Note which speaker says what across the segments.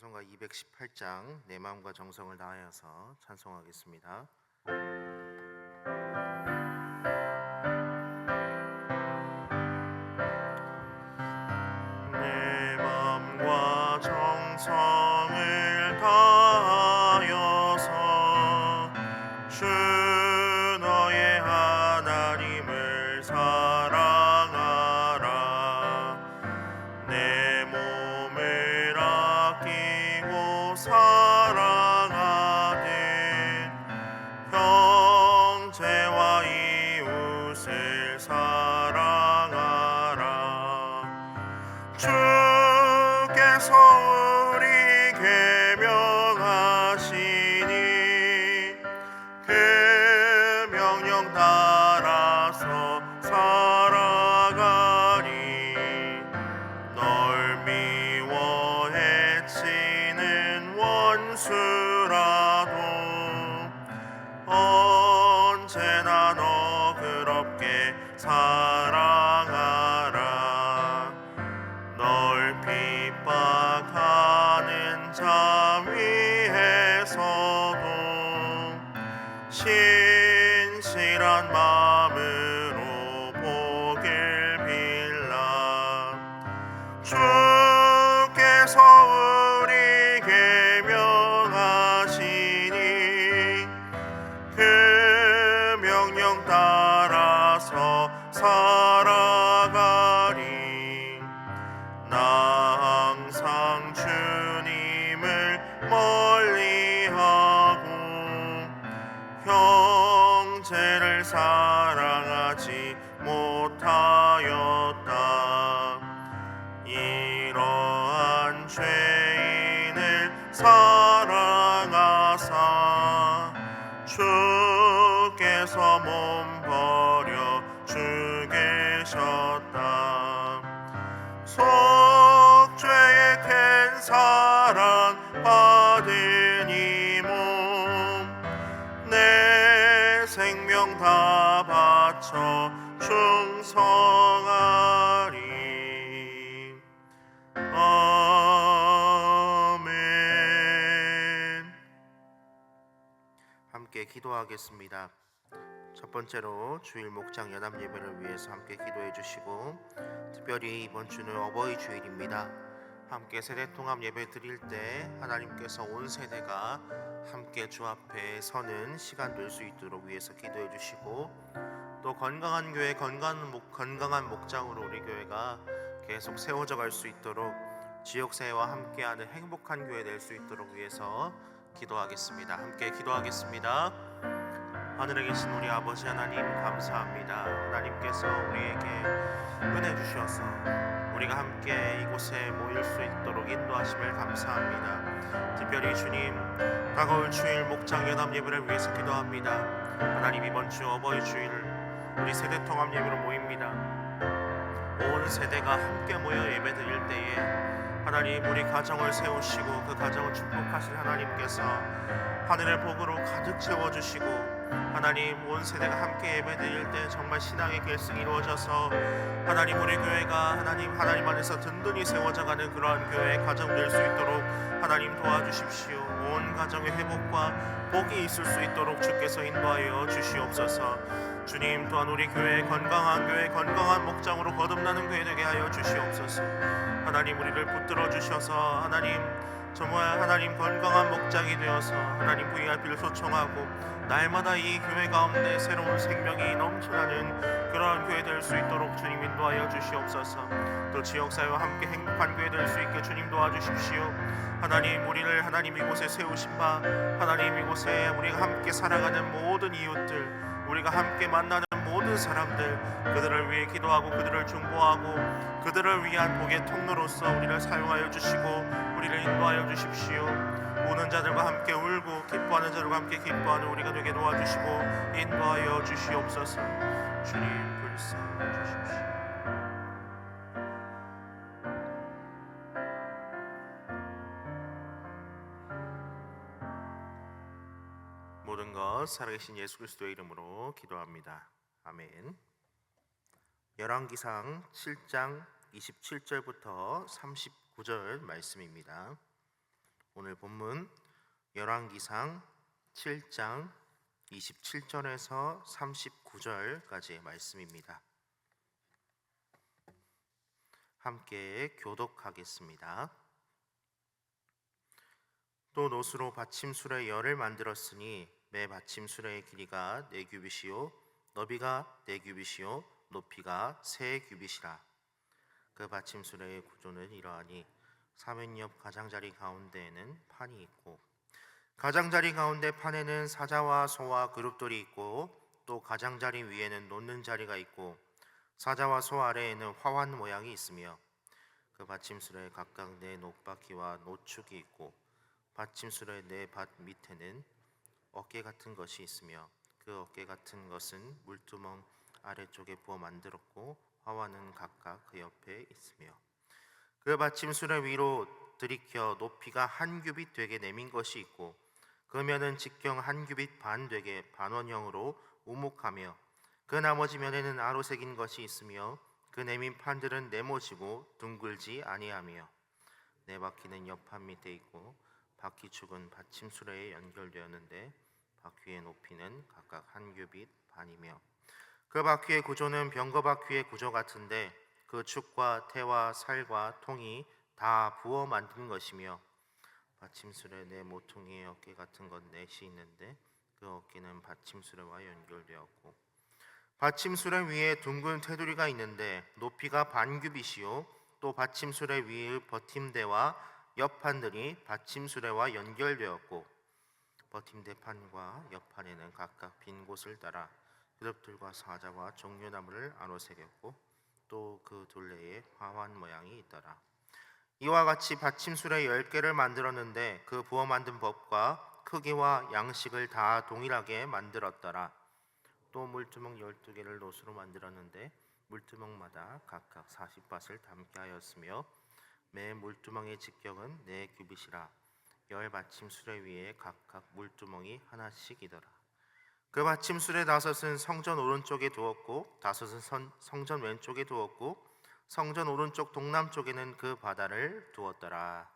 Speaker 1: 찬송가 218장 내 마음과 정성을 다하여서 찬송하겠습니다. 명 몸 버려 죽으셨다. 속죄의 큰 사랑 받은 이몸내 생명 다 바쳐 충성하리. 아멘. 함께 기도하겠습니다. 첫 번째로 주일 목장 연합 예배를 위해서 함께 기도해 주시고 특별히 이번 주는 어버이 주일입니다. 함께 세대 통합 예배 드릴 때 하나님께서 온 세대가 함께 주 앞에 서는 시간 될 수 있도록 위해서 기도해 주시고 또 건강한 교회 건강한 목 건강한 목장으로 우리 교회가 계속 세워져 갈 수 있도록 지역 사회와 함께하는 행복한 교회 될 수 있도록 위해서 기도하겠습니다. 함께 기도하겠습니다. 하늘에 계신 우리 아버지 하나님 감사합니다. 하나님께서 우리에게 은혜 주셔서 우리가 함께 이곳에 모일 수 있도록 인도하심을 감사합니다. 특별히 주님 다가올 주일 목장 연합 예배를 위해서 기도합니다. 하나님 이번 주 어버이 주일 우리 세대 통합 예배로 모입니다. 온 세대가 함께 모여 예배 드릴 때에 하나님 우리 가정을 세우시고 그 가정을 축복하신 하나님께서 하늘의 복으로 가득 채워 주시고 하나님 온 세대가 함께 예배 드릴 때 정말 신앙의 결승이 이루어져서 하나님 우리 교회가 하나님 하나님 안에서 든든히 세워져 가는 그러한 교회 가정 될 수 있도록 하나님 도와주십시오. 온 가정의 회복과 복이 있을 수 있도록 주께서 인도하여 주시옵소서. 주님 또한 우리 교회 건강한 교회 건강한 목장으로 거듭나는 교회 되게 하여 주시옵소서. 하나님 우리를 붙들어 주셔서 하나님 정말 하나님 건강한 목장이 되어서 하나님 VIP를 초청하고 날마다 이 교회 가운데 새로운 생명이 넘쳐나는 그러한 교회 될 수 있도록 주님 인도하여 주시옵소서. 또 지역사회와 함께 행복한 교회 될 수 있게 주님 도와주십시오. 하나님 우리를 하나님 이곳에 세우신 바 하나님 이곳에 우리가 함께 살아가는 모든 이웃들 우리가 함께 만나는 모든 사람들 그들을 위해 기도하고 그들을 중보하고 그들을 위한 복의 통로로서 우리를 사용하여 주시고 우리를 인도하여 주십시오. 우는 자들과 함께 울고 기뻐하는 자들과 함께 기뻐하는 우리가 되게 도와주시고 인도하여 주시옵소서. 주님 불쌍히 주십시오. 모든 것 살아계신 예수 그리스도의 이름으로 기도합니다. 아멘. 열왕기상 7장 27절부터 39절 말씀입니다. 오늘 본문 열왕기상 7장 27절에서 39절까지의 말씀입니다. 함께 교독하겠습니다. 또 노수로 받침술의 열을 만들었으니 매 받침술의 길이가 네 규빗이요 너비가 네 규빗이요 높이가 세 규빗이라 그 받침술의 구조는 이러하니 사면 옆 가장자리 가운데에는 판이 있고 가장자리 가운데 판에는 사자와 소와 그룹돌이 있고 또 가장자리 위에는 놓는 자리가 있고 사자와 소 아래에는 화환 모양이 있으며 그 받침술에 각각 네 높바퀴와 노축이 있고 받침술의 네밭 밑에는 어깨 같은 것이 있으며 그 어깨 같은 것은 물두멍 아래쪽에 부어 만들었고 화환은 각각 그 옆에 있으며 그 받침술의 위로 들이켜 높이가 한 규빗 되게 내민 것이 있고 그 면은 직경 한 규빗 반 되게 반원형으로 우목하며 그 나머지 면에는 아로 새긴 것이 있으며 그 내민 판들은 네모지고 둥글지 아니하며 네 바퀴는 옆판 밑에 있고 바퀴축은 받침수레에 연결되었는데 바퀴의 높이는 각각 한 규빗 반이며 그 바퀴의 구조는 병거 바퀴의 구조 같은데 그 축과 태와 살과 통이 다 부어 만든 것이며 받침술에 내 모퉁이의 어깨 같은 것 넷이 있는데 그 어깨는 받침술에와 연결되었고 받침술의 위에 둥근 테두리가 있는데 높이가 반 규빗이요. 또 받침술의 위의 버팀대와 옆판들이 받침술에와 연결되었고 버팀대 판과 옆판에는 각각 빈 곳을 따라 그룹들과 사자와 종려나무를 안어 새겼고 또 그 둘레에 화환 모양이 있더라. 이와 같이 받침술의 열 개를 만들었는데 그 부어 만든 법과 크기와 양식을 다 동일하게 만들었더라. 또 물두멍 열두 개를 노수로 만들었는데 물두멍마다 각각 40밭을 담게 하였으며 매 물두멍의 직경은 네 규빗이라 열 받침술의 위에 각각 물두멍이 하나씩이더라. 그 받침술의 다섯은 성전 오른쪽에 두었고 다섯은 선- 성전 왼쪽에 두었고 성전 오른쪽 동남쪽에는 그 바다를 두었더라.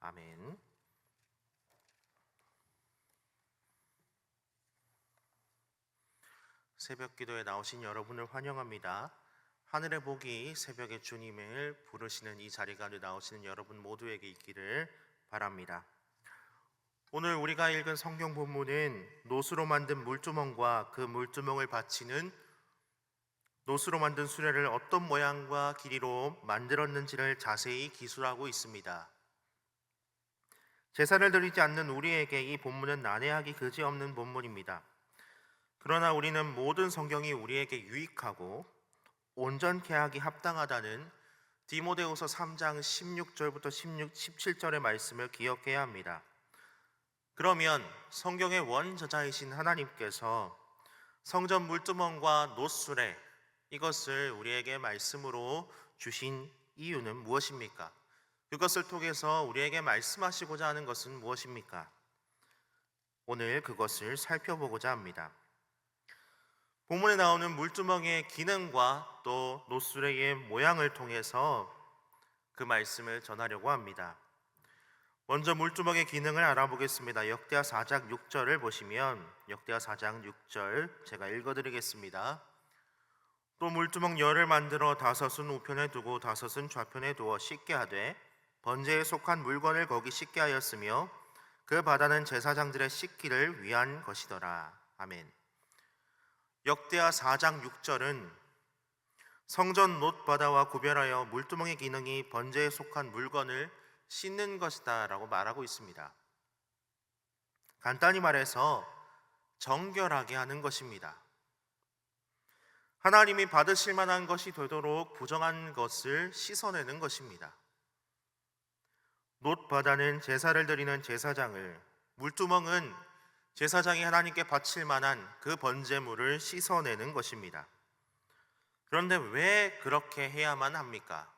Speaker 1: 아멘. 새벽 기도에 나오신 여러분을 환영합니다. 하늘의 복이 새벽에 주님을 부르시는 이 자리 가운데 나오시는 여러분 모두에게 있기를 바랍니다. 오늘 우리가 읽은 성경 본문은 노수로 만든 물두멍과 그 물두멍을 받치는 노수로 만든 수레를 어떤 모양과 길이로 만들었는지를 자세히 기술하고 있습니다. 제사를 드리지 않는 우리에게 이 본문은 난해하기 그지없는 본문입니다. 그러나 우리는 모든 성경이 우리에게 유익하고 온전케 하기 합당하다는 디모데후서 3장 16절부터 16, 17절의 말씀을 기억해야 합니다. 그러면 성경의 원저자이신 하나님께서 성전 물두멍과 노수레 이것을 우리에게 말씀으로 주신 이유는 무엇입니까? 그것을 통해서 우리에게 말씀하시고자 하는 것은 무엇입니까? 오늘 그것을 살펴보고자 합니다. 본문에 나오는 물두멍의 기능과 또 노수레의 모양을 통해서 그 말씀을 전하려고 합니다. 먼저 물두멍의 기능을 알아보겠습니다. 역대하 4장 6절을 보시면 역대하 4장 6절 제가 읽어드리겠습니다. 또 물두멍 열을 만들어 다섯은 우편에 두고 다섯은 좌편에 두어 씻게 하되 번제에 속한 물건을 거기 씻게 하였으며 그 바다는 제사장들의 씻기를 위한 것이더라. 아멘. 역대하 4장 6절은 성전 놋 바다와 구별하여 물두멍의 기능이 번제에 속한 물건을 씻는 것이다 라고 말하고 있습니다. 간단히 말해서 정결하게 하는 것입니다. 하나님이 받으실 만한 것이 되도록 부정한 것을 씻어내는 것입니다. 놋 바다는 제사를 드리는 제사장을, 물두멍은 제사장이 하나님께 바칠 만한 그 번제물을 씻어내는 것입니다. 그런데 왜 그렇게 해야만 합니까?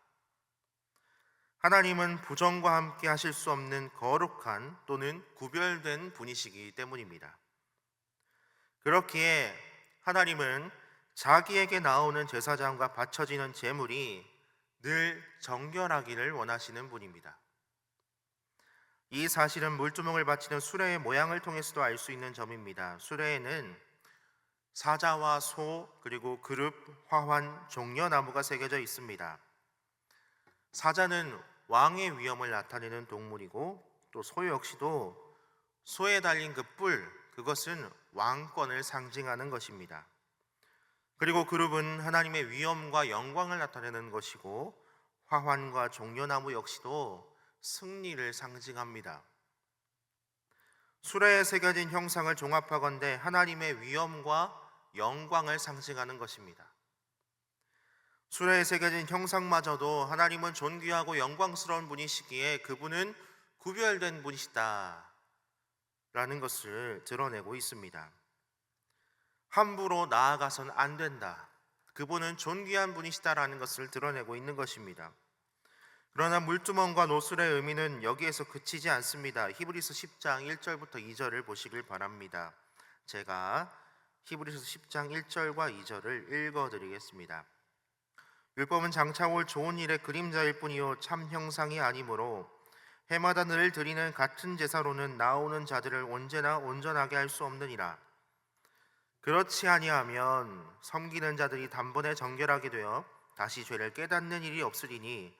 Speaker 1: 하나님은 부정과 함께 하실 수 없는 거룩한 또는 구별된 분이시기 때문입니다. 그렇기에 하나님은 자기에게 나오는 제사장과 바쳐지는 제물이 늘 정결하기를 원하시는 분입니다. 이 사실은 물두멍을 바치는 수레의 모양을 통해서도 알 수 있는 점입니다. 수레에는 사자와 소 그리고 그룹, 화환, 종려나무가 새겨져 있습니다. 사자는 왕의 위엄을 나타내는 동물이고 또 소 역시도 소에 달린 그 뿔 그것은 왕권을 상징하는 것입니다. 그리고 그룹은 하나님의 위엄과 영광을 나타내는 것이고 화환과 종려나무 역시도 승리를 상징합니다. 수레에 새겨진 형상을 종합하건대 하나님의 위엄과 영광을 상징하는 것입니다. 수레에 새겨진 형상마저도 하나님은 존귀하고 영광스러운 분이시기에 그분은 구별된 분이시다. 라는 것을 드러내고 있습니다. 함부로 나아가선 안 된다. 그분은 존귀한 분이시다라는 것을 드러내고 있는 것입니다. 그러나 물두멍과 노술의 의미는 여기에서 그치지 않습니다. 히브리서 10장 1절부터 2절을 보시길 바랍니다. 제가 히브리서 10장 1절과 2절을 읽어 드리겠습니다. 율법은 장차 올 좋은 일의 그림자일 뿐이요 참 형상이 아니므로 해마다 늘 드리는 같은 제사로는 나오는 자들을 언제나 온전하게 할 수 없느니라. 그렇지 아니하면 섬기는 자들이 단번에 정결하게 되어 다시 죄를 깨닫는 일이 없으리니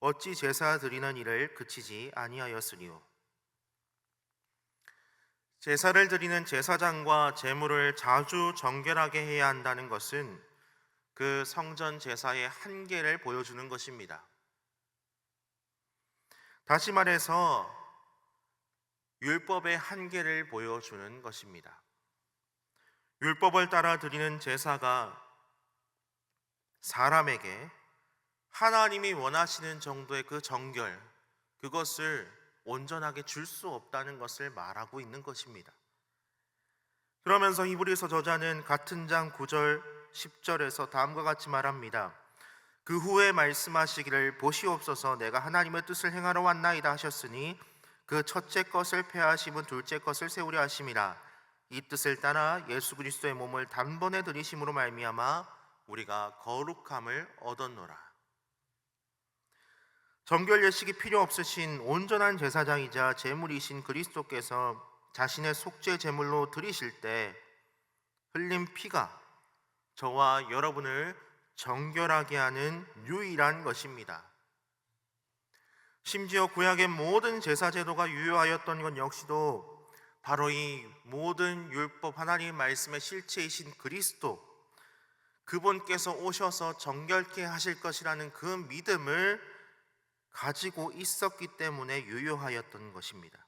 Speaker 1: 어찌 제사 드리는 일을 그치지 아니하였으리요. 제사를 드리는 제사장과 제물을 자주 정결하게 해야 한다는 것은 그 성전 제사의 한계를 보여주는 것입니다. 다시 말해서 율법의 한계를 보여주는 것입니다. 율법을 따라 드리는 제사가 사람에게 하나님이 원하시는 정도의 그 정결, 그것을 온전하게 줄 수 없다는 것을 말하고 있는 것입니다. 그러면서 히브리서 저자는 같은 장 9절 10절에서 다음과 같이 말합니다. 그 후에 말씀하시기를 보시옵소서 내가 하나님의 뜻을 행하러 왔나이다 하셨으니 그 첫째 것을 폐하심은 둘째 것을 세우려 하심이라 이 뜻을 따라 예수 그리스도의 몸을 단번에 들이심으로 말미암아 우리가 거룩함을 얻었노라. 정결 예식이 필요 없으신 온전한 제사장이자 제물이신 그리스도께서 자신의 속죄 제물로 드리실 때 흘린 피가 저와 여러분을 정결하게 하는 유일한 것입니다. 심지어 구약의 모든 제사 제도가 유효하였던 것 역시도 바로 이 모든 율법 하나님의 말씀의 실체이신 그리스도 그분께서 오셔서 정결케 하실 것이라는 그 믿음을 가지고 있었기 때문에 유효하였던 것입니다.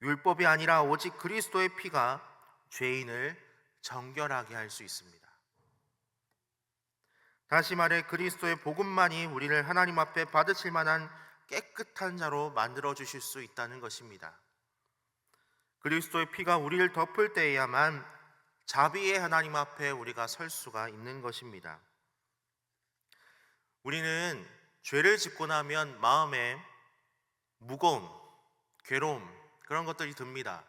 Speaker 1: 율법이 아니라 오직 그리스도의 피가 죄인을 정결하게 할 수 있습니다. 다시 말해 그리스도의 복음만이 우리를 하나님 앞에 받으실 만한 깨끗한 자로 만들어 주실 수 있다는 것입니다. 그리스도의 피가 우리를 덮을 때에야만 자비의 하나님 앞에 우리가 설 수가 있는 것입니다. 우리는 죄를 짓고 나면 마음에 무거움, 괴로움 그런 것들이 듭니다.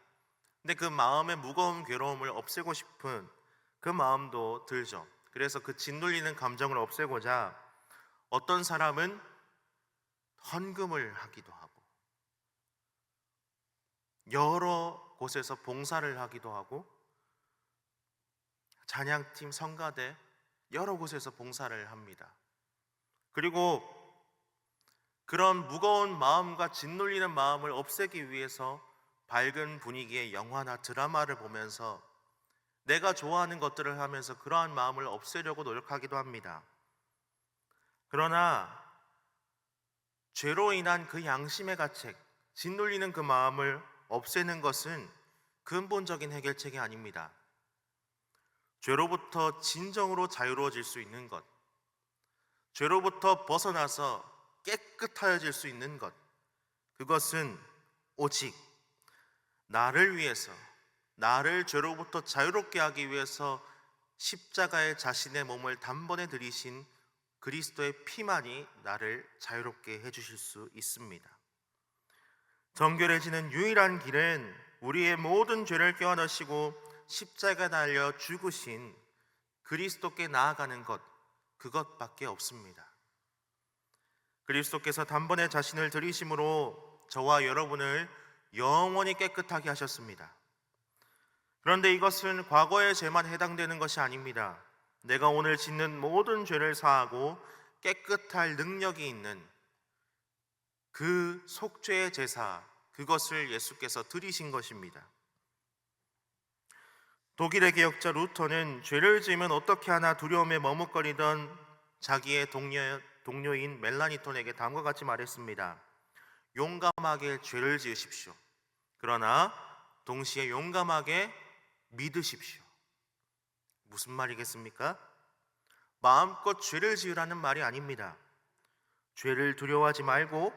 Speaker 1: 근데 그 마음의 무거움, 괴로움을 없애고 싶은 그 마음도 들죠. 그래서 그 짓눌리는 감정을 없애고자 어떤 사람은 헌금을 하기도 하고 여러 곳에서 봉사를 하기도 하고 찬양팀 성가대 여러 곳에서 봉사를 합니다. 그리고 그런 무거운 마음과 짓눌리는 마음을 없애기 위해서 밝은 분위기의 영화나 드라마를 보면서 내가 좋아하는 것들을 하면서 그러한 마음을 없애려고 노력하기도 합니다. 그러나 죄로 인한 그 양심의 가책, 짓눌리는 그 마음을 없애는 것은 근본적인 해결책이 아닙니다. 죄로부터 진정으로 자유로워질 수 있는 것, 죄로부터 벗어나서 깨끗하여질 수 있는 것, 그것은 오직 나를 위해서 나를 죄로부터 자유롭게 하기 위해서 십자가에 자신의 몸을 단번에 들이신 그리스도의 피만이 나를 자유롭게 해주실 수 있습니다. 정결해지는 유일한 길은 우리의 모든 죄를 껴안으시고 십자가 달려 죽으신 그리스도께 나아가는 것 그것밖에 없습니다. 그리스도께서 단번에 자신을 들이심으로 저와 여러분을 영원히 깨끗하게 하셨습니다. 그런데 이것은 과거의 죄만 해당되는 것이 아닙니다. 내가 오늘 짓는 모든 죄를 사하고 깨끗할 능력이 있는 그 속죄의 제사, 그것을 예수께서 드리신 것입니다. 독일의 개혁자 루터는 죄를 지으면 어떻게 하나 두려움에 머뭇거리던 자기의 동료, 동료인 멜라니톤에게 다음과 같이 말했습니다. 용감하게 죄를 지으십시오. 그러나 동시에 용감하게 믿으십시오. 무슨 말이겠습니까? 마음껏 죄를 지으라는 말이 아닙니다. 죄를 두려워하지 말고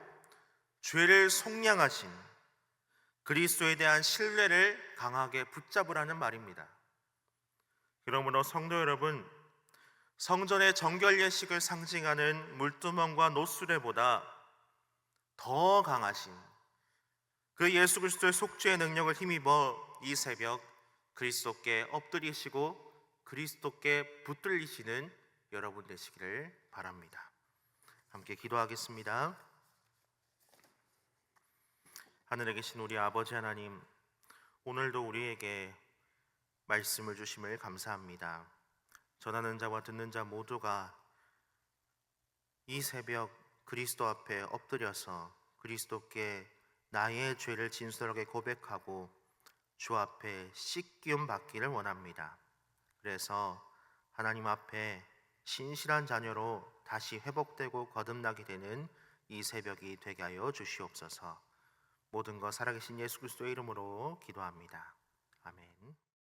Speaker 1: 죄를 속량하신 그리스도에 대한 신뢰를 강하게 붙잡으라는 말입니다. 그러므로 성도 여러분, 성전의 정결 예식을 상징하는 물두멍과 노수레보다 더 강하신 그 예수 그리스도의 속죄의 능력을 힘입어 이 새벽 그리스도께 엎드리시고 그리스도께 붙들리시는 여러분 되시기를 바랍니다. 함께 기도하겠습니다. 하늘에 계신 우리 아버지 하나님, 오늘도 우리에게 말씀을 주심을 감사합니다. 전하는 자와 듣는 자 모두가 이 새벽 그리스도 앞에 엎드려서 그리스도께 나의 죄를 진솔하게 고백하고 주 앞에 씻기움 받기를 원합니다. 그래서 하나님 앞에 신실한 자녀로 다시 회복되고 거듭나게 되는 이 새벽이 되게 하여 주시옵소서. 모든 것 살아계신 예수 그리스도의 이름으로 기도합니다.